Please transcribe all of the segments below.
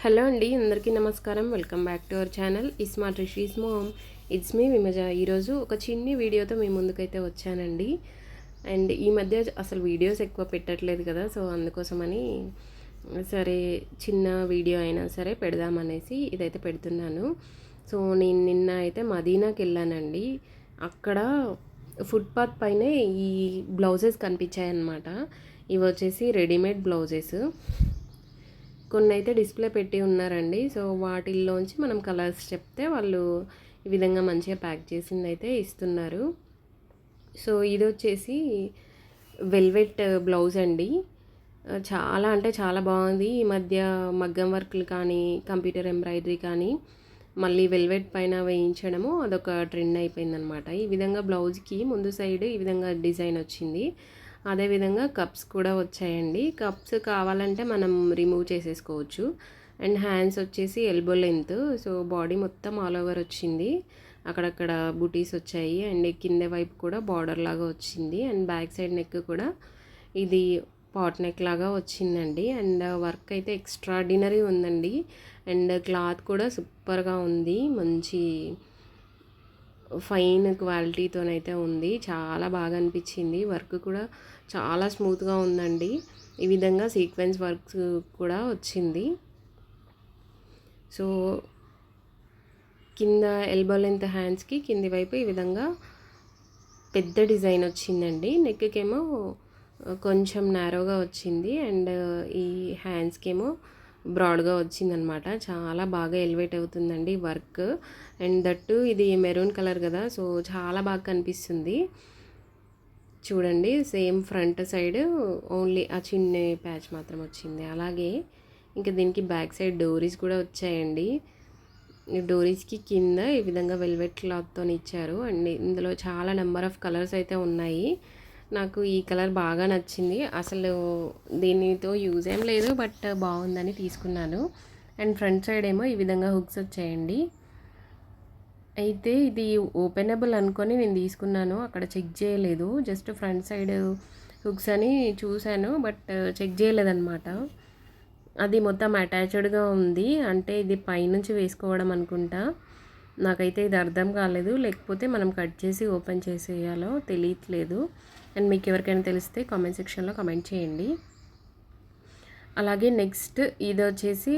Hello అండి అందరికీ నమస్కారం. Welcome back to our channel. ISmart Rishi's mom. It's me Vimaja. ఈరోజు ఒక చిన్ని వీడియోతో మీ ముందుకైతే వచ్చానండి. అండ్ ఈ మధ్య అసలు వీడియోస్ ఎక్కువ పెట్టట్లేదు కదా సో అందుకోసమని సరే చిన్న వీడియో అయినా సరే పెడదామనేసి ఇదైతే పెడుతున్నాను. సో నేను నిన్న అయితే మదీనాకి వెళ్ళానండి. అక్కడ ఫుట్పాత్ పైనే ఈ బ్లౌజెస్ కనిపించాయన్నమాట. ఇవి వచ్చేసి రెడీమేడ్ బ్లౌజెస్. కొన్ని అయితే డిస్ప్లే పెట్టి ఉన్నారండి. సో వాటిల్లోంచి మనం కలర్స్ చెప్తే వాళ్ళు ఈ విధంగా మంచిగా ప్యాక్ చేసింది అయితే ఇస్తున్నారు. సో ఇది వచ్చేసి వెల్వెట్ బ్లౌజ్ అండి. చాలా అంటే చాలా బాగుంది. ఈ మధ్య మగ్గం వర్క్లు కానీ కంప్యూటర్ ఎంబ్రాయిడరీ కానీ మళ్ళీ వెల్వెట్ పైన వేయించడము అదొక ట్రెండ్ అయిపోయిందనమాట. ఈ విధంగా బ్లౌజ్కి ముందు సైడ్ ఈ విధంగా డిజైన్ వచ్చింది. అదేవిధంగా కప్స్ కూడా వచ్చాయండి. కప్స్ కావాలంటే మనం రిమూవ్ చేసేసుకోవచ్చు. అండ్ హ్యాండ్స్ వచ్చేసి ఎల్బో లెంత్ సో బాడీ మొత్తం ఆల్ ఓవర్ వచ్చింది. అక్కడక్కడ బుటీస్ వచ్చాయి. అండ్ కింద వైపు కూడా బార్డర్ లాగా వచ్చింది. అండ్ బ్యాక్ సైడ్ నెక్ కూడా ఇది పాట్ నెక్ లాగా వచ్చిందండి. అండ్ వర్క్ అయితే ఎక్స్ట్రాడినరీ ఉందండి. అండ్ క్లాత్ కూడా సూపర్గా ఉంది. మంచి ఫైన్ క్వాలిటీతోనైతే ఉంది. చాలా బాగా అనిపించింది. వర్క్ కూడా చాలా స్మూత్గా ఉందండి. ఈ విధంగా సీక్వెన్స్ వర్క్స్ కూడా వచ్చింది. సో కింద ఎల్బో లెంత్ హ్యాండ్స్కి కింది వైపు ఈ విధంగా పెద్ద డిజైన్ వచ్చిందండి. నెక్కేమో కొంచెం నారోగా వచ్చింది. అండ్ ఈ హ్యాండ్స్కి ఏమో బ్రాడ్గా వచ్చిందనమాట. చాలా బాగా ఎలివేట్ అవుతుందండి వర్క్. అండ్ దట్టు ఇది మెరూన్ కలర్ కదా సో చాలా బాగా కనిపిస్తుంది. చూడండి సేమ్ ఫ్రంట్ సైడ్ ఓన్లీ ఆ చిన్న ప్యాచ్ మాత్రం వచ్చింది. అలాగే ఇంకా దీనికి బ్యాక్ సైడ్ డోరీస్ కూడా వచ్చాయండి. డోరీస్కి కింద ఈ విధంగా వెల్వెట్ క్లాత్తో ఇచ్చారు. అండ్ ఇందులో చాలా నెంబర్ ఆఫ్ కలర్స్ అయితే ఉన్నాయి. నాకు ఈ కలర్ బాగా నచ్చింది. అసలు దీనితో యూజ్ ఏం లేదు బట్ బాగుందని తీసుకున్నాను. అండ్ ఫ్రంట్ సైడ్ ఏమో ఈ విధంగా హుక్స్ వచ్చాయండి. అయితే ఇది ఓపెనబుల్ అనుకొని నేను తీసుకున్నాను. అక్కడ చెక్ చేయలేదు. జస్ట్ ఫ్రంట్ సైడ్ హుక్స్ అని చూశాను బట్ చెక్ చేయలేదన్నమాట. అది మొత్తం అటాచ్డ్గా ఉంది. అంటే ఇది పైనుంచి వేసుకోవడం అనుకుంటా. నాకైతే ఇది అర్థం కాలేదు. లేకపోతే మనం కట్ చేసి ఓపెన్ చేసేయాలో తెలియట్లేదు. అండ్ మీకు ఎవరికైనా తెలిస్తే కామెంట్ సెక్షన్లో కమెంట్ చేయండి. అలాగే నెక్స్ట్ ఇది వచ్చేసి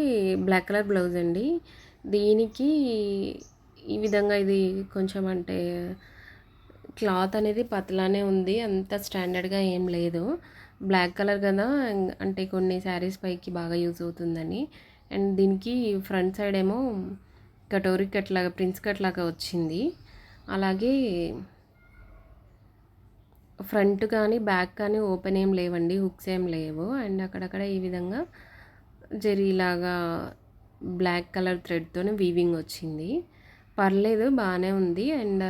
బ్లాక్ కలర్ బ్లౌజ్ అండి. దీనికి ఈ విధంగా ఇది కొంచెం అంటే క్లాత్ అనేది పతలానే ఉంది. అంత స్టాండర్డ్గా ఏం లేదు. బ్లాక్ కలర్ కదా అంటే కొన్ని శారీస్ పైకి బాగా యూజ్ అవుతుందని. అండ్ దీనికి ఫ్రంట్ సైడ్ ఏమో కటోరీ కట్ లాగా ప్రిన్స్ కట్ లాగా వచ్చింది. అలాగే ఫ్రంట్ కానీ బ్యాక్ కానీ ఓపెన్ ఏం లేవండి హుక్స్ ఏం లేవు. అండ్ అక్కడక్కడ ఈ విధంగా జరీలాగా బ్లాక్ కలర్ థ్రెడ్తో వీవింగ్ వచ్చింది. పర్లేదు బాగానే ఉంది. అండ్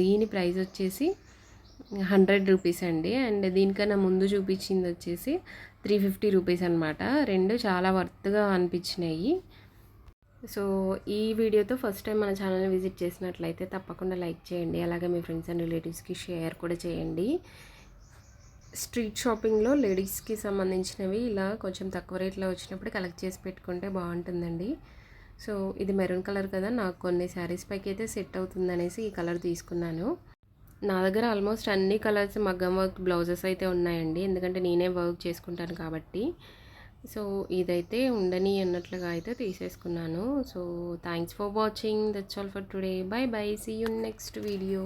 దీని ప్రైస్ వచ్చేసి హండ్రెడ్ రూపీస్ అండి. అండ్ దీనికన్నా ముందు చూపించింది వచ్చేసి త్రీ ఫిఫ్టీ రూపీస్ అనమాట రెండు చాలా వర్త్గా అనిపించినాయి. సో ఈ వీడియోతో ఫస్ట్ టైం మన ఛానల్ని విజిట్ చేసినట్లయితే తప్పకుండా లైక్ చేయండి. అలాగే మీ ఫ్రెండ్స్ అండ్ రిలేటివ్స్కి షేర్ కూడా చేయండి. స్ట్రీట్ షాపింగ్లో లేడీస్కి సంబంధించినవి ఇలా కొంచెం తక్కువ రేట్లో వచ్చినప్పుడు కలెక్ట్ చేసి పెట్టుకుంటే బాగుంటుందండి. సో ఇది మెరూన్ కలర్ కదా నాకు కొన్ని శారీస్ పైకి అయితే సెట్ అవుతుందనేసి ఈ కలర్ తీసుకున్నాను. నా దగ్గర ఆల్మోస్ట్ అన్ని కలర్స్ మగ్గం వర్క్ బ్లౌజెస్ అయితే ఉన్నాయండి. ఎందుకంటే నేనే వర్క్ చేసుకుంటాను కాబట్టి. సో ఇదైతే ఉండని అన్నట్లుగా అయితే తీసేసుకున్నాను. So thanks for watching that's all for today bye bye see you next video